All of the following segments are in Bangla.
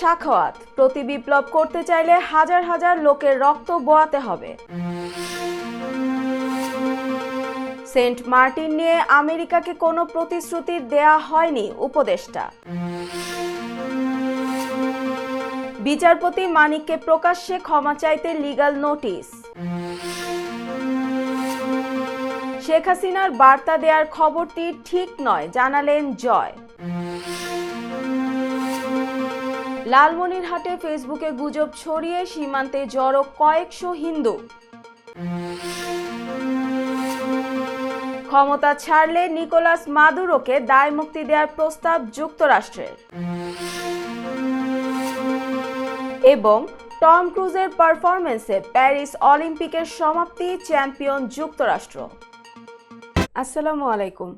সাখাওয়াত। প্রতি বিপ্লব করতে চাইলে হাজার হাজার লোকের রক্ত বোয়াতে হবে। সেন্ট মার্টিন নিয়ে আমেরিকাকে কোনো প্রতিশ্রুতি দেয়া হয়নি উপদেষ্টা। বিচারপতি মানিককে প্রকাশ্যে ক্ষমা চাইতে লিগ্যাল নোটিশ। শেখ হাসিনার বার্তা দেওয়ার খবরটি ঠিক নয়, জানালেন জয়। লালমনিরহাটে ফেসবুকে গুজব ছড়িয়ে সীমান্তে জড়ো কয়েকশো হিন্দু। ক্ষমতা ছাড়লে নিকোলাস মাদুরোকে দায় মুক্তি দেওয়ার প্রস্তাব যুক্তরাষ্ট্রের। এবং টম ক্রুজের পারফরমেন্সে প্যারিস অলিম্পিকের সমাপ্তি চ্যাম্পিয়ন যুক্তরাষ্ট্র। আসসালামু আলাইকুম।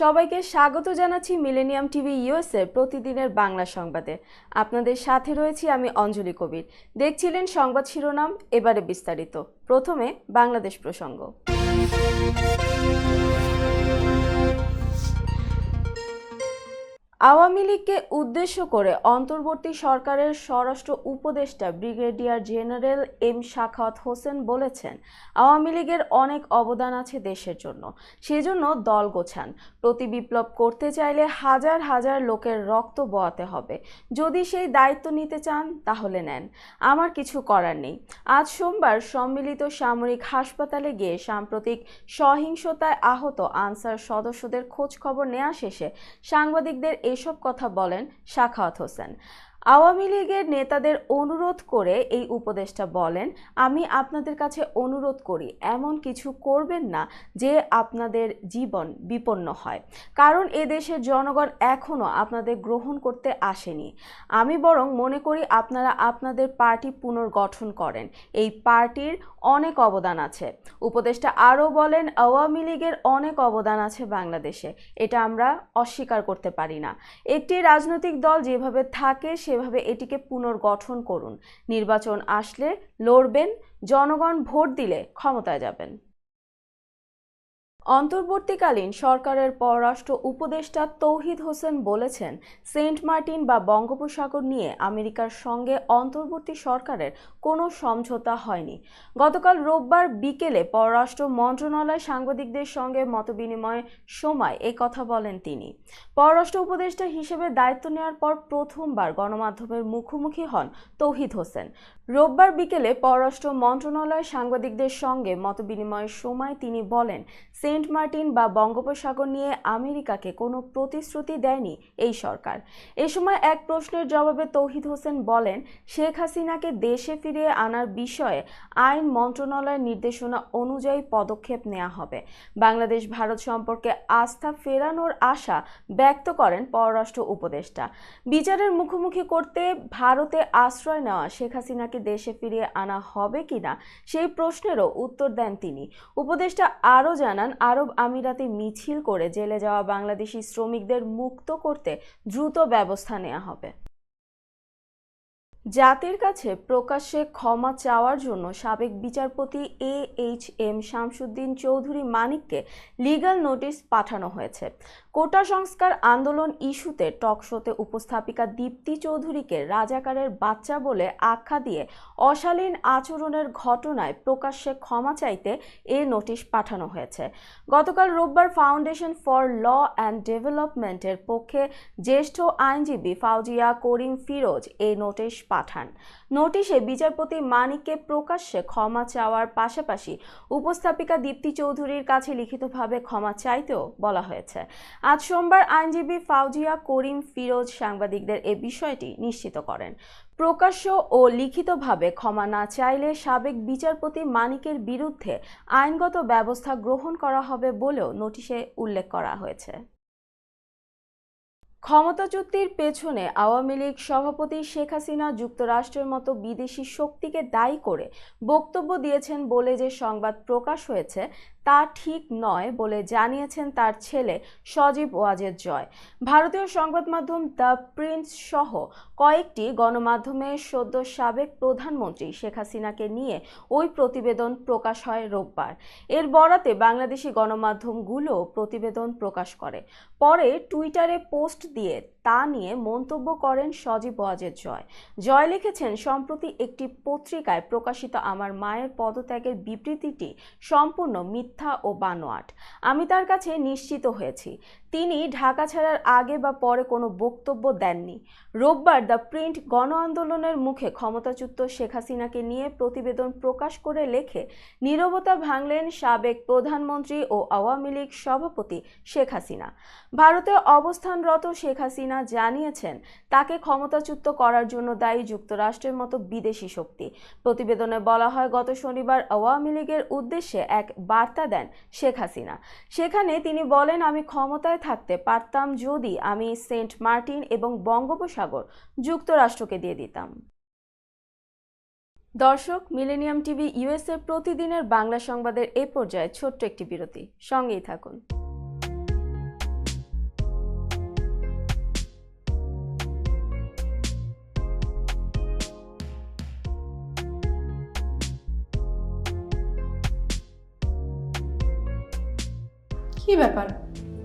সবাইকে স্বাগত জানাচ্ছি মিলেনিয়াম টিভি ইউএসএ প্রতিদিনের বাংলা সংবাদে। আপনাদের সাথে রয়েছি আমি অঞ্জলি কবির। দেখছিলেন সংবাদ শিরোনাম, এবারে বিস্তারিত। প্রথমে বাংলাদেশ প্রসঙ্গ। আওয়ামী লীগকে উদ্দেশ্য করে অন্তর্বর্তী সরকারের স্বরাষ্ট্র উপদেষ্টা brigadier general M Shakhawat Hossain বলেছেন, আওয়ামী লীগের অনেক অবদান আছে দেশের জন্য, সেজন্য দল গোছান। প্রতি বিপ্লব করতে চাইলে হাজার হাজার লোকের রক্ত বয়াতে হবে। যদি সেই দায়িত্ব নিতে চান, তাহলে নেন। আমার কিছু করার নেই। আজ সোমবার সম্মিলিত সামরিক হাসপাতালে গিয়ে সাম্প্রতিক সহিংসতায় আহত আনসার সদস্যদের খোঁজ খবর নেওয়া শেষে সাংবাদিকদের এসব কথা বলেন শাখাওয়াত হোসেন। আওয়ামী লীগের নেতাদের অনুরোধ করে এই উপদেষ্টা বলেন, আমি আপনাদের কাছে অনুরোধ করি, এমন কিছু করবেন না যে আপনাদের জীবন বিপন্ন হয়। কারণ এ দেশের জনগণ এখনও আপনাদের গ্রহণ করতে আসেনি। আমি বরং মনে করি আপনারা আপনাদের পার্টি পুনর্গঠন করেন। এই পার্টির অনেক অবদান আছে। উপদেষ্টা আরও বলেন, আওয়ামী লীগের অনেক অবদান আছে বাংলাদেশে। এটা আমরা অস্বীকার করতে পারি না। একটি রাজনৈতিক দল যেভাবে থাকে, সেভাবে এটিকে পুনর্গঠন করুন। নির্বাচন আসলে লড়বেন, জনগণ ভোট দিলে ক্ষমতায় যাবেন। অন্তর্বর্তীকালীন সরকারের পররাষ্ট্র উপদেষ্টা তৌহিদ হোসেন বলেছেন, সেন্ট মার্টিন বা বঙ্গোপসাগর নিয়ে আমেরিকার সঙ্গে অন্তর্বর্তী সরকারের কোনো সমঝোতা হয়নি। গতকাল রোববার বিকেলে পররাষ্ট্র মন্ত্রণালয় সাংবাদিকদের সঙ্গে মতবিনিময়ের সময় এ কথা বলেন তিনি। পররাষ্ট্র উপদেষ্টা হিসেবে দায়িত্ব নেওয়ার পর প্রথমবার গণমাধ্যমের মুখোমুখি হন তৌহিদ হোসেন। রোববার বিকেলে পররাষ্ট্র মন্ত্রণালয় সাংবাদিকদের সঙ্গে মতবিনিময়ের সময় তিনি বলেন সেন্ট মার্টিন বা বঙ্গোপসাগর নিয়ে আমেরিকাকে কোনো প্রতিশ্রুতি দেয়নি এই সরকার। এ সময় এক প্রশ্নের জবাবে তৌহিদ হোসেন বলেন, শেখ হাসিনাকে দেশে ফিরিয়ে আনার বিষয়ে আইন মন্ত্রণালয়ের নির্দেশনা অনুযায়ী পদক্ষেপ নেওয়া হবে। বাংলাদেশ ভারত সম্পর্কে আস্থা ফেরানোর আশা ব্যক্ত করেন পররাষ্ট্র উপদেষ্টা। বিচারের মুখোমুখি করতে ভারতে আশ্রয় নেওয়া শেখ হাসিনাকে দেশে ফিরিয়ে আনা হবে কিনা সেই প্রশ্নেরও উত্তর দেন তিনি। উপদেষ্টা আরও জানান আরব আমিরাতে মিছিল করে জেলে যাওয়া বাংলাদেশি শ্রমিকদের মুক্ত করতে দ্রুত ব্যবস্থা নেওয়া হবে। জাতির কাছে প্রকাশ্যে ক্ষমা চাওয়ার জন্য সাবেক বিচারপতি A H M Shamsuddin Chowdhury মানিককে legal notice পাঠানো হয়েছে। কোটা সংস্কার আন্দোলন ইস্যুতে টকশোতে উপস্থাপিকা দীপ্তি চৌধুরীকে রাজাকারের বাচ্চা বলে আখ্যা দিয়ে অশালীন আচরণের ঘটনায় প্রকাশ্যে ক্ষমা চাইতে এ নোটিশ পাঠানো হয়েছে। গতকাল রোববার ফাউন্ডেশন ফর ল অ্যান্ড ডেভেলপমেন্টের পক্ষে জ্যেষ্ঠ আইনজীবী ফাউজিয়া করিম ফিরোজ এ নোটিশ পাঠান। নোটিশে বিচারপতি মানিককে প্রকাশ্যে ক্ষমা চাওয়ার পাশাপাশি উপস্থাপিকা দীপ্তি চৌধুরীর কাছে লিখিতভাবে ক্ষমা চাইতেও বলা হয়েছে। আজ সোমবার আইনজীবী ফাউজিয়া করিম ফিরোজ সাংবাদিকদের এ বিষয়টি নিশ্চিত করেন। প্রকাশ্য ও লিখিতভাবে ক্ষমা না চাইলে সাবেক বিচারপতি মানিকের বিরুদ্ধে আইনগত ব্যবস্থা গ্রহণ করা হবে বলেও নোটিশে উল্লেখ করা হয়েছে। ক্ষমতাচ্যুতির পেছনে আওয়ামী লীগ সভাপতি শেখ হাসিনা যুক্তরাষ্ট্রের মতো বিদেশি শক্তিকে দায়ী করে বক্তব্য দিয়েছেন বলে যে সংবাদ প্রকাশ হয়েছে তা ঠিক নয় বলে জানিয়েছেন তার ছেলে সজীব ওয়াজেদ জয়। ভারতীয় সংবাদ মাধ্যম দ্য প্রিন্স সহ কয়েকটি গণমাধ্যমে সদ্য সাবেক প্রধানমন্ত্রী শেখ হাসিনাকে নিয়ে ওই প্রতিবেদন প্রকাশ হয় রোববার। এর বরাতে বাংলাদেশি গণমাধ্যমগুলো প্রতিবেদন প্রকাশ করে। পরে টুইটারে পোস্ট দিয়ে তা নিয়ে মন্তব্য করেন সজীব ওয়াজেদ জয়। জয় লিখেছেন, সম্প্রতি একটি পত্রিকায় প্রকাশিত আমার মায়ের পদত্যাগের বিবৃতিটি সম্পূর্ণ মিথ্যা ও বানোয়াট। আমি তার কাছে নিশ্চিত হয়েছি। তিনি ঢাকা ছাড়ার আগে বা পরে কোনো বক্তব্য দেননি। রোববার দ্য প্রিন্ট গণ আন্দোলনের মুখে ক্ষমতাচ্যুত শেখ হাসিনাকে নিয়ে প্রতিবেদন প্রকাশ করে লেখে, নীরবতা ভাঙলেন সাবেক প্রধানমন্ত্রী ও আওয়ামী লীগ সভাপতি শেখ হাসিনা। ভারতে অবস্থানরত শেখ হাসিনা জানিয়েছেন, তাকে ক্ষমতাচ্যুত করার জন্য দায়ী যুক্তরাষ্ট্রের মতো বিদেশি শক্তি। প্রতিবেদনে বলা হয়, গত শনিবার আওয়ামী লীগের উদ্দেশ্যে এক বার্তা দেন শেখ হাসিনা। সেখানে তিনি বলেন, আমি ক্ষমতায় থাকতে পারতাম যদি আমি সেন্ট মার্টিন এবং বঙ্গোপসাগর যুক্তরাষ্ট্রকে দিয়ে দিতাম। দর্শক, মিলেনিয়াম টিভি ইউএসএ প্রতিদিনের বাংলা সংবাদের এ পর্যায়ে ছোট্ট একটি বিরতি। সঙ্গেই থাকুন। কি ব্যাপার?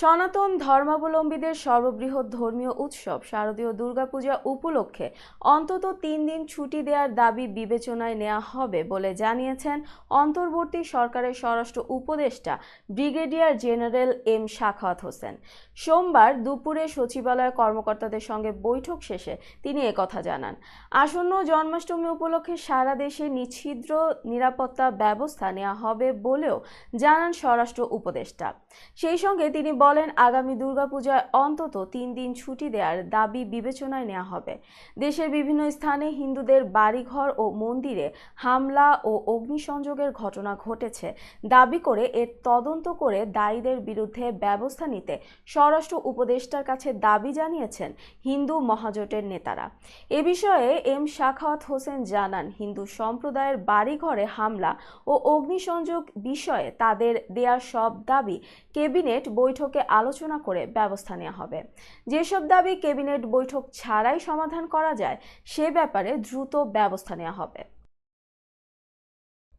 সনাতন ধর্মাবলম্বীদের সর্ববৃহৎ ধর্মীয় উৎসব শারদীয় দুর্গাপূজা উপলক্ষে অন্তত তিন দিন ছুটি দেওয়ার দাবি বিবেচনায় নেওয়া হবে বলে জানিয়েছেন অন্তর্বর্তী সরকারের স্বরাষ্ট্র উপদেষ্টা brigadier general M Shakhawat Hossain. সোমবার দুপুরে সচিবালয় কর্মকর্তাদের সঙ্গে বৈঠক শেষে তিনি একথা জানান। আসন্ন জন্মাষ্টমী উপলক্ষে সারা দেশে নিচ্ছিদ্র নিরাপত্তা ব্যবস্থা নেওয়া হবে বলেও জানান স্বরাষ্ট্র উপদেষ্টা। সেই সঙ্গে তিনি বলেন, আগামী দুর্গাপূজায় অন্তত তিন দিন ছুটি দেওয়ার দাবি বিবেচনায় নেওয়া হবে। দেশের বিভিন্ন স্থানে হিন্দুদের বাড়িঘর ও মন্দিরে হামলা ও অগ্নিসংযোগের ঘটনা ঘটেছে। দাবি করে এর তদন্ত করে দায়ীদের বিরুদ্ধে ব্যবস্থা নিতে স্বরাষ্ট্র উপদেষ্টার কাছে দাবি জানিয়েছেন হিন্দু মহাজোটের নেতারা। এ বিষয়ে এম শাখাওয়াত হোসেন জানান, হিন্দু সম্প্রদায়ের বাড়িঘরে হামলা ও অগ্নিসংযোগ বিষয়ে তাদের দেয়া সব দাবি কেবিনেট বৈঠকে আলোচনা করে ব্যবস্থা নেওয়া হবে। যেসব দাবি কেবিনেট বৈঠক ছাড়াই সমাধান করা যায়, সে ব্যাপারে দ্রুত ব্যবস্থা নেওয়া হবে।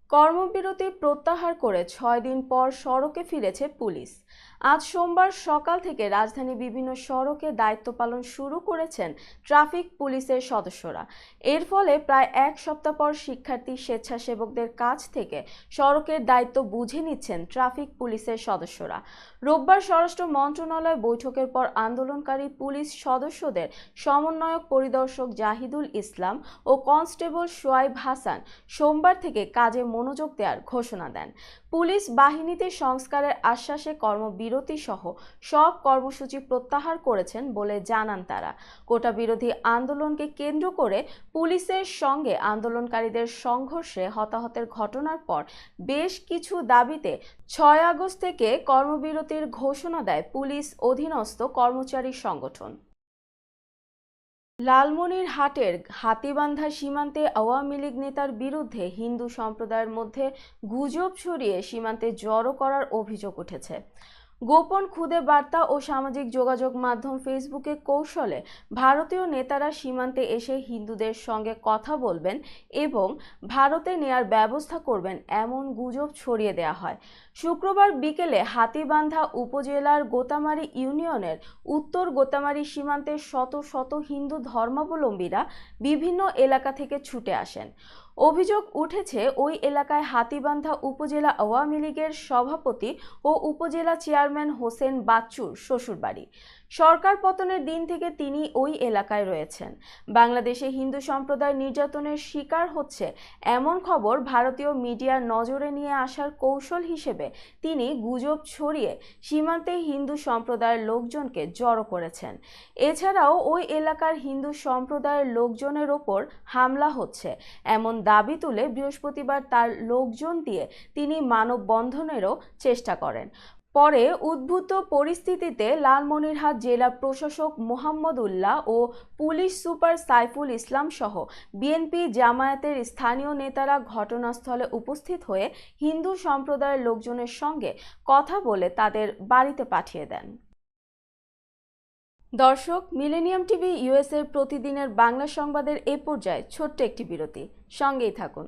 কর্মবিরতি প্রত্যাহার করে ছয় দিন পর সড়কে ফিরেছে পুলিশ। আজ সোমবার সকাল থেকে রাজধানীর বিভিন্ন সড়কে দায়িত্ব পালন শুরু করেছেন ট্রাফিক পুলিশের সদস্যরা। এর ফলে প্রায় এক সপ্তাহ পর শিক্ষার্থী, স্বেচ্ছাসেবকদের কাছ থেকে সড়কের দায়িত্ব বুঝে নিচ্ছেন ট্রাফিক পুলিশের সদস্যরা। রোববার স্বরাষ্ট্র মন্ত্রণালয় বৈঠকের পর আন্দোলনকারী পুলিশ সদস্যদের সমন্বয়ক পরিদর্শক জাহিদুল ইসলাম ও কনস্টেবল সোয়াইব হাসান সোমবার থেকে কাজে মনোযোগ দেওয়ার ঘোষণা দেন। পুলিশ বাহিনীতে সংস্কারের আশ্বাসে কর্মবিরতি সহ সব কর্মসূচি প্রত্যাহার করেছেন বলে জানান তারা। কোটা বিরোধী আন্দোলনকে কেন্দ্র করে পুলিশের সঙ্গে আন্দোলনকারীদের সংঘর্ষে হতাহতের ঘটনার পর বেশ কিছু দাবিতে ছয় আগস্ট থেকে কর্মবিরতির ঘোষণা দেয় পুলিশ অধীনস্থ কর্মচারী সংগঠন। লালমনির হাটের হাতিবান্ধা সীমান্তে আওয়ামী লীগ নেতার বিরুদ্ধে হিন্দু সম্প্রদায়ের মধ্যে গুজব ছড়িয়ে সীমান্তে জড়ো করার অভিযোগ উঠেছে। গোপন খুদে বার্তা ও সামাজিক যোগাযোগ মাধ্যম ফেসবুকে কৌশলে ভারতীয় নেতারা সীমান্তে এসে হিন্দুদের সঙ্গে কথা বলবেন এবং ভারতে নেয়ার ব্যবস্থা করবেন এমন গুজব ছড়িয়ে দেওয়া হয়। শুক্রবার বিকেলে হাতিবান্ধা উপজেলার গোতামারি ইউনিয়নের উত্তর গোতামারি সীমান্তে শত শত হিন্দু ধর্মাবলম্বীরা বিভিন্ন এলাকা থেকে ছুটে আসেন। অভিযোগ উঠেছে, ওই এলাকায় হাতিবান্ধা উপজেলা আওয়ামী লীগের সভাপতি ও উপজেলা চেয়ারম্যান হোসেন বাচ্চুর শ্বশুরবাড়ি। সরকার পতনের দিন থেকে তিনি ওই এলাকায় রয়েছেন। বাংলাদেশে হিন্দু সম্প্রদায় নির্যাতনের শিকার হচ্ছে এমন খবর ভারতীয় মিডিয়ার নজরে নিয়ে আসার কৌশল হিসেবে তিনি গুজব ছড়িয়ে সীমান্তে হিন্দু সম্প্রদায়ের লোকজনকে জড়ো করেছেন। এছাড়াও ওই এলাকার হিন্দু সম্প্রদায়ের লোকজনের ওপর হামলা হচ্ছে। এমন দাবি তুলে বৃহস্পতিবার তার লোকজন দিয়ে তিনি মানববন্ধনেরও চেষ্টা করেন। পরে উদ্ভূত পরিস্থিতিতে লালমনিরহাট জেলা প্রশাসক মোহাম্মদ উল্লাহ ও পুলিশ সুপার সাইফুল ইসলাম সহ বিএনপি জামায়াতের স্থানীয় নেতারা ঘটনাস্থলে উপস্থিত হয়ে হিন্দু সম্প্রদায়ের লোকজনের সঙ্গে কথা বলে তাদের বাড়িতে পাঠিয়ে দেন। দর্শক, মিলেনিয়াম টিভি ইউএসএর প্রতিদিনের বাংলা সংবাদের এ পর্যায়ে ছোট্ট একটি বিরতি। সঙ্গেই থাকুন।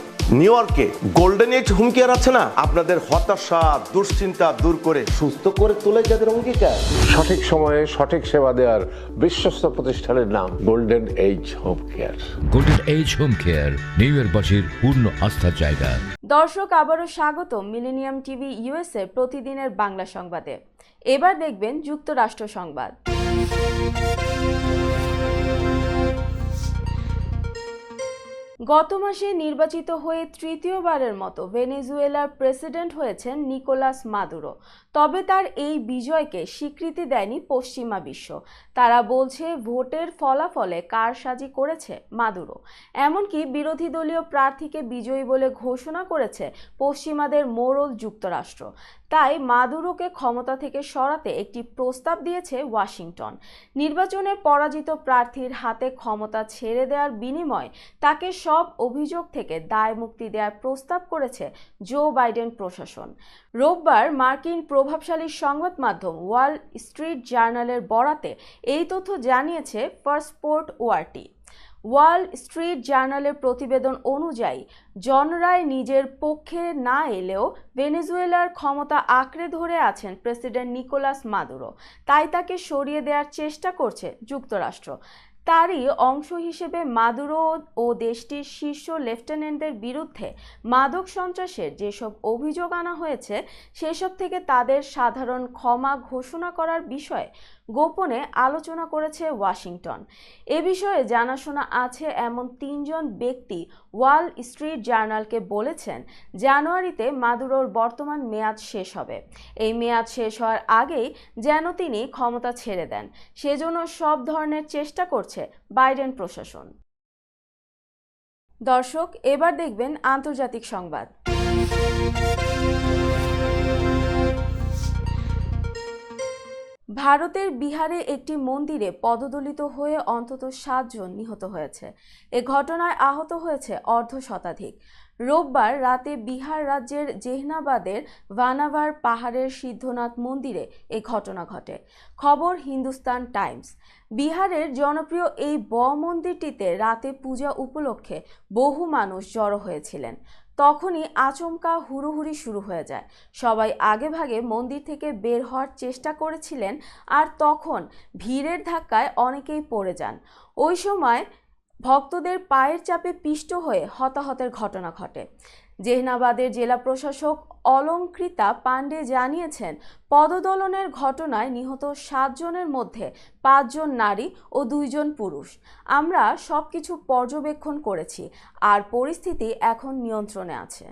নিউ ইয়র্কে গোল্ডেন এইজ হুমকি কেয়ার আছে না? আপনাদের হতাশা দুশ্চিন্তা দূর করে সুস্থ করে তোলে যাদের অঙ্গীকার। সঠিক সময়ে সঠিক সেবা দেওয়ার বিশ্বস্ত প্রতিষ্ঠানের নাম golden age home care golden age home care new ইয়র্কবাসীর পূর্ণ আস্থার জায়গা। দর্শক আবারও স্বাগত মিলেনিয়াম টিভি ইউএসএ প্রতিদিনের বাংলা সংবাদে। এবার দেখবেন যুক্তরাষ্ট্র সংবাদ। গত মাসে নির্বাচিত হয়ে তৃতীয়বারের মতো ভেনেজুয়েলার প্রেসিডেন্ট হয়েছেন নিকোলাস মাদুরো। তবে তার এই বিজয়কে স্বীকৃতি দেয়নি পশ্চিমা বিশ্ব। তারা বলছে ভোটের ফলাফলে কারসাজি করেছে মাদুরো। এমনকি বিরোধী দলীয় প্রার্থীকে বিজয়ী বলে ঘোষণা করেছে পশ্চিমাদের মোরল যুক্তরাষ্ট্র। তাই মাদুরোকে ক্ষমতা থেকে সরাতে একটি প্রস্তাব দিয়েছে ওয়াশিংটন। নির্বাচনে পরাজিত প্রার্থীর হাতে ক্ষমতা ছেড়ে দেওয়ার বিনিময়ে তাকে সব অভিযোগ থেকে দায় মুক্তি দেওয়ার প্রস্তাব করেছে জো বাইডেন প্রশাসন। রোববার মার্কিন প্রভাবশালী সংবাদ মাধ্যম ওয়াল স্ট্রিট জার্নালের বরাতে এই তথ্য জানিয়েছে ফার্স্টপোর্ট ওয়ার্টি। ওয়াল স্ট্রিট জার্নালের প্রতিবেদন অনুযায়ী, জন রায় নিজের পক্ষে না এলেও ভেনেজুয়েলার ক্ষমতা আঁকড়ে ধরে আছেন প্রেসিডেন্ট নিকোলাস মাদুরো। তাই তাকে সরিয়ে দেওয়ার চেষ্টা করছে যুক্তরাষ্ট্র। তারই অংশ হিসেবে মাদুরো ও দেশটির শীর্ষ লেফটেন্যান্টদের বিরুদ্ধে মাদক সন্ত্রাসের যেসব অভিযোগ আনা হয়েছে, সেসব থেকে তাদের সাধারণ ক্ষমা ঘোষণা করার বিষয়ে গোপনে আলোচনা করেছে ওয়াশিংটন। এ বিষয়ে জানাশোনা আছে এমন তিনজন ব্যক্তি ওয়াল স্ট্রিট জার্নালকে বলেছেন, জানুয়ারিতে মাদুরোর বর্তমান মেয়াদ শেষ হবে। এই মেয়াদ শেষ হওয়ার আগেই যেন তিনি ক্ষমতা ছেড়ে দেন। সেজন্য সব ধরনের চেষ্টা করছে বাইডেন প্রশাসন। দর্শক, এবার দেখবেন আন্তর্জাতিক সংবাদ। ভারতের বিহারে একটি মন্দিরে পদদলিত হয়ে অন্তত সাতজন নিহত হয়েছে। এ ঘটনায় আহত হয়েছে অর্ধ শতাধিক। রোববার রাতে বিহার রাজ্যের জেহনাবাদের ভানাভার পাহাড়ের সিদ্ধনাথ মন্দিরে এ ঘটনা ঘটে। খবর হিন্দুস্তান টাইমস। বিহারের জনপ্রিয় এই ব মন্দিরটিতে রাতে পূজা উপলক্ষে বহু মানুষ জড়ো হয়েছিলেন। তখনই আচমকা হুড়োহুড়ি শুরু হয়ে যায়। সবাই আগেভাগে মন্দির থেকে বের হওয়ার চেষ্টা করেছিলেন আর তখন ভিড়ের ধাক্কায় অনেকেই পড়ে যান। ওই সময় ভক্তদের পায়ের চাপে পিষ্ট হয়ে হতাহতের ঘটনা ঘটে। জেহনাবাদের জেলা প্রশাসক অলঙ্কৃতা পাণ্ডে জানিয়েছেন, পদদলনের ঘটনায় নিহত সাতজনের মধ্যে পাঁচজন নারী ও দুইজন পুরুষ। আমরা সবকিছু পর্যবেক্ষণ করেছি, আর পরিস্থিতি এখন নিয়ন্ত্রণে আছে।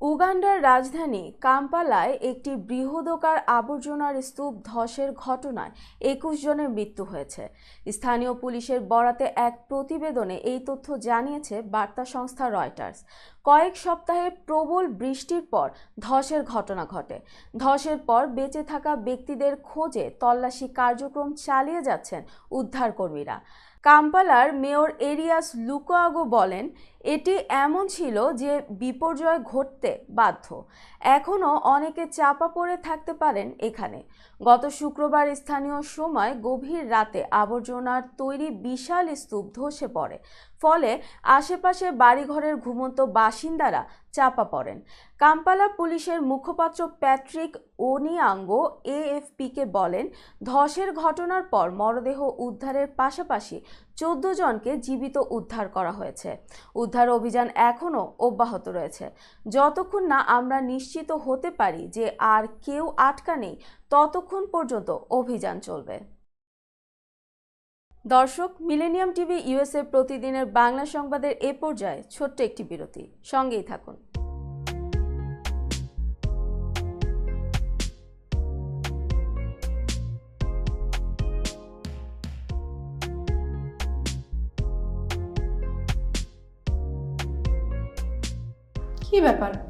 উগান্ডার রাজধানী কাম্পালায় একটি বৃহদকার আবর্জনার স্তূপ ধসের ঘটনায় একুশ জনের মৃত্যু হয়েছে। স্থানীয় পুলিশের বরাতে এক প্রতিবেদনে এই তথ্য জানিয়েছে বার্তা সংস্থা রয়টার্স। কয়েক সপ্তাহে প্রবল বৃষ্টির পর ধসের ঘটনা ঘটে। ধসের পর বেঁচে থাকা ব্যক্তিদের খোঁজে তল্লাশি কার্যক্রম চালিয়ে যাচ্ছেন উদ্ধারকর্মীরা। কাম্পালার মেয়র এরিয়াস লুকোয়াগো বলেন এটি এমন ছিল যে বিপর্যয় ঘটতে বাধ্য। এখনও অনেকে চাপা পড়ে থাকতে পারেন এখানে। গত শুক্রবার স্থানীয় সময় গভীর রাতে আবর্জনার তৈরি বিশাল স্তূপ ধসে পড়ে। ফলে আশেপাশে বাড়িঘরের ঘুমন্ত বাসিন্দারা চাপা পড়েন। কাম্পালা পুলিশের মুখপাত্র প্যাট্রিক ওনিয়াঙ্গো এএফপিকে বলেন, ধসের ঘটনার পর মরদেহ উদ্ধারের পাশাপাশি চোদ্দ জনকে জীবিত উদ্ধার করা হয়েছে। উদ্ধার অভিযান এখনও অব্যাহত রয়েছে। যতক্ষণ না আমরা নিশ্চিত হতে পারি যে আর কেউ আটকা নেই ততক্ষণ পর্যন্ত অভিযান চলবে। দর্শক, মিলেনিয়াম টিভি ইউএসএ প্রতিদিনের বাংলা সংবাদের এ পর্যায়ে ছোট্ট একটি বিরতি। সঙ্গেই থাকুন। কি ব্যাপার?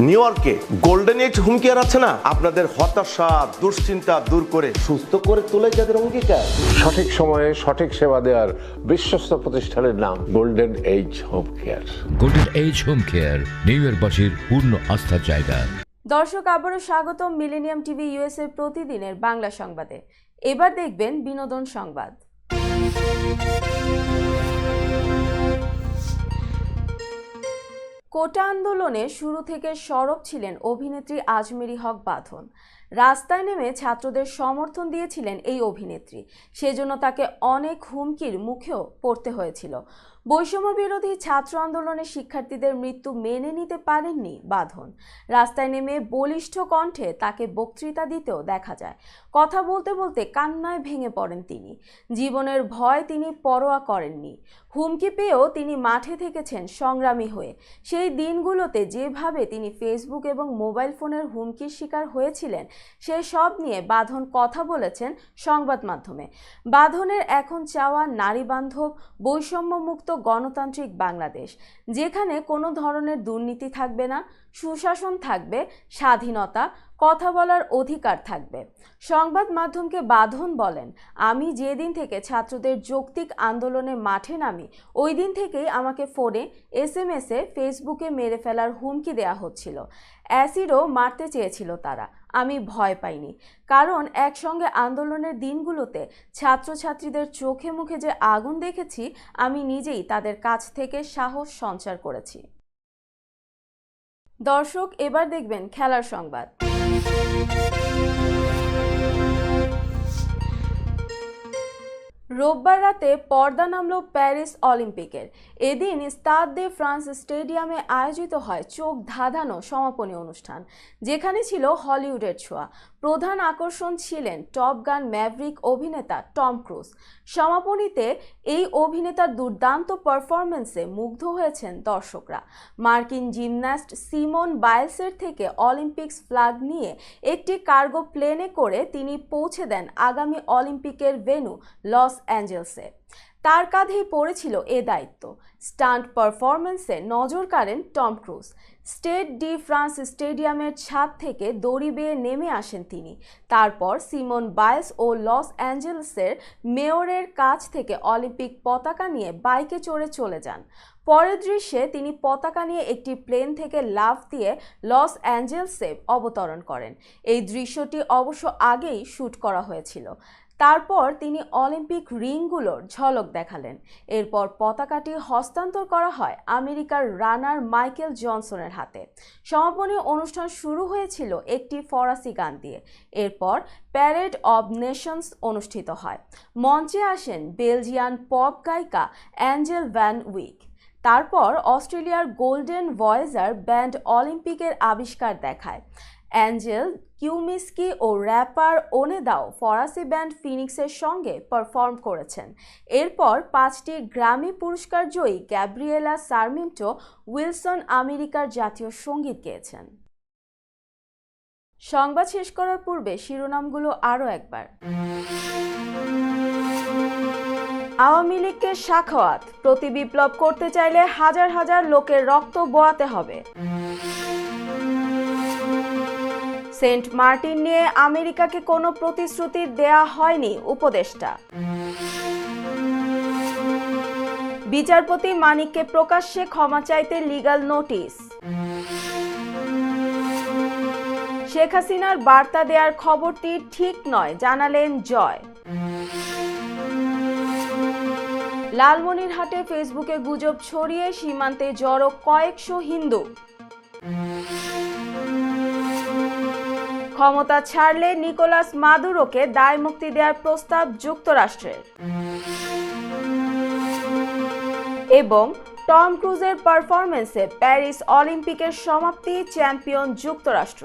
নিউ ইয়র্কে গোল্ডেন এইজ হুমকি কেয়ার আছে না? আপনাদের হতাশা দুশ্চিন্তা দূর করে সুস্থ করে তোলে যাদের অঙ্গীকার। সঠিক সময়ে সঠিক সেবা দেওয়ার বিশ্বস্ত প্রতিষ্ঠানের নাম golden age home care golden age home care new ইয়র্কবাসীর পূর্ণ আস্থার জায়গা দর্শক আবারও স্বাগতম মিলেনিয়াম টিভি ইউএসএ প্রতিদিনের বাংলা সংবাদে। এবার দেখবেন বিনোদন সংবাদ। কোটা আন্দোলনে শুরু থেকে সরব ছিলেন অভিনেত্রী আজমেরি হক বাঁধন। রাস্তায় নেমে ছাত্রদের সমর্থন দিয়েছিলেন এই অভিনেত্রী। সেজন্য তাকে অনেক হুমকির মুখেও পড়তে হয়েছিল। বৈষম্য বিরোধী ছাত্র আন্দোলনে শিক্ষার্থীদের মৃত্যু মেনে নিতে পারেননি বাঁধন। রাস্তায় নেমে বলিষ্ঠ কণ্ঠে তাকে বক্তৃতা দিতেও দেখা যায়। কথা বলতে বলতে কান্নায় ভেঙে পড়েন তিনি। জীবনের ভয় তিনি পরোয়া করেননি। হুমকি পেয়েও তিনি মাঠে থেকেছেন সংগ্রামী হয়ে। সেই দিনগুলোতে যেভাবে তিনি ফেসবুক এবং মোবাইল ফোনের হুমকির শিকার হয়েছিলেন, সে সব নিয়ে বাঁধন কথা বলেছেন সংবাদ মাধ্যমে। বাঁধনের এখন চাওয়া নারী বান্ধব বৈষম্যমুক্ত গণতান্ত্রিক বাংলাদেশ, যেখানে কোনো ধরনের দুর্নীতি থাকবে না সুশাসন থাকবে, স্বাধীনতা, কথা বলার অধিকার থাকবে। সংবাদ মাধ্যমকে বাঁধন বলেন, আমি যেদিন থেকে ছাত্রদের যৌক্তিক আন্দোলনে মাঠে নামি ওই দিন থেকেই আমাকে ফোনে এস এম এসে ফেসবুকে মেরে ফেলার হুমকি দেয়া হচ্ছিল। অ্যাসিডও মারতে চেয়েছিল তারা। আমি ভয় পাইনি। কারণ একসঙ্গে আন্দোলনের দিনগুলোতে ছাত্রছাত্রীদের চোখে মুখে যে আগুন দেখেছি, আমি নিজেই তাদের কাছ থেকে সাহস সঞ্চার করেছি। দর্শক, এবার দেখবেন খেলার সংবাদ। রোববার রাতে পর্দা নামল প্যারিস অলিম্পিকের। এদিন স্তাদ দে ফ্রান্স স্টেডিয়ামে আয়োজিত হয় চোখ ধাঁধানো সমাপনী অনুষ্ঠান, যেখানে ছিল হলিউডের ছোঁয়া। প্রধান আকর্ষণ ছিলেন টপ গান ম্যাভরিক অভিনেতা টম ক্রুজ। সমাপনীতে এই অভিনেতার দুর্দান্ত পারফরমেন্সে মুগ্ধ হয়েছেন দর্শকরা। মার্কিন জিমন্যাস্ট সিমন বাইলসের থেকে অলিম্পিক্স ফ্ল্যাগ নিয়ে একটি কার্গো প্লেনে করে তিনি পৌঁছে দেন আগামী অলিম্পিকের ভেন্যু লস অ্যাঞ্জেলসে। তার কাঁধেই পড়েছিল এ দায়িত্ব। স্টান্ট পারফরমেন্সে নজর কাড়েন Tom Cruise. Stade de France স্টেডিয়ামের ছাদ থেকে দড়ি বেয়ে নেমে আসেন তিনি। তারপর সিমন বাইলস ও লস অ্যাঞ্জেলসের মেয়রের কাছ থেকে অলিম্পিক পতাকা নিয়ে বাইকে চড়ে চলে যান। পরের দৃশ্যে তিনি পতাকা নিয়ে একটি প্লেন থেকে লাফ দিয়ে লস অ্যাঞ্জেলসে অবতরণ করেন। এই দৃশ্যটি অবশ্য আগেই শ্যুট করা হয়েছিল। তারপর তিনি অলিম্পিক রিংগুলোর ঝলক দেখালেন। এরপর পতাকাটি হস্তান্তর করা হয় আমেরিকার রানার মাইকেল জনসনের হাতে। সমাপনী অনুষ্ঠান শুরু হয়েছিল একটি ফরাসি গান দিয়ে। এরপর প্যারেড অব নেশনস অনুষ্ঠিত হয়। মঞ্চে আসেন বেলজিয়ান পপ গায়িকা অ্যাঞ্জেল ভ্যান উইক। তারপর অস্ট্রেলিয়ার গোল্ডেন ভয়েজার ব্যান্ড অলিম্পিকের আবিষ্কার দেখায়। অ্যাঞ্জেল, কিউমিস্কি ও র্যাপার ওনেদাও ফরাসি ব্যান্ড ফিনিক্সের সঙ্গে পারফর্ম করেছেন। এরপর পাঁচটি গ্রামি পুরস্কার জয়ী গ্যাব্রিয়েলা সারমিন্টো উইলসন আমেরিকার জাতীয় সংগীত গেয়েছেন। সংবাদ শেষ করার পূর্বে শিরোনামগুলো আরও একবার। আওয়ামী লীগকে সাখাওয়াত, প্রতি বিপ্লব করতে চাইলে হাজার হাজার লোকের রক্ত বোয়াতে হবে। সেন্ট মার্টিন নিয়ে আমেরিকাকে কোনো প্রতিশ্রুতি দেয়া হয়নি উপদেষ্টা। বিচারপতি মানিককে প্রকাশ্যে ক্ষমা চাইতে লিগ্যাল নোটিশ। শেখ হাসিনার বার্তা দেওয়ার খবরটি ঠিক নয়, জানালেন জয়। লালমনিরহাটে ফেসবুকে গুজব ছড়িয়ে সীমান্তে জড়ো কয়েকশো হিন্দু। ক্ষমতা ছাড়লে নিকোলাস মাদুরোকে দায় মুক্তি দেওয়ার প্রস্তাব যুক্তরাষ্ট্রের। এবং টম ক্রুজের পারফরমেন্সে প্যারিস অলিম্পিকের সমাপ্তি চ্যাম্পিয়ন যুক্তরাষ্ট্র।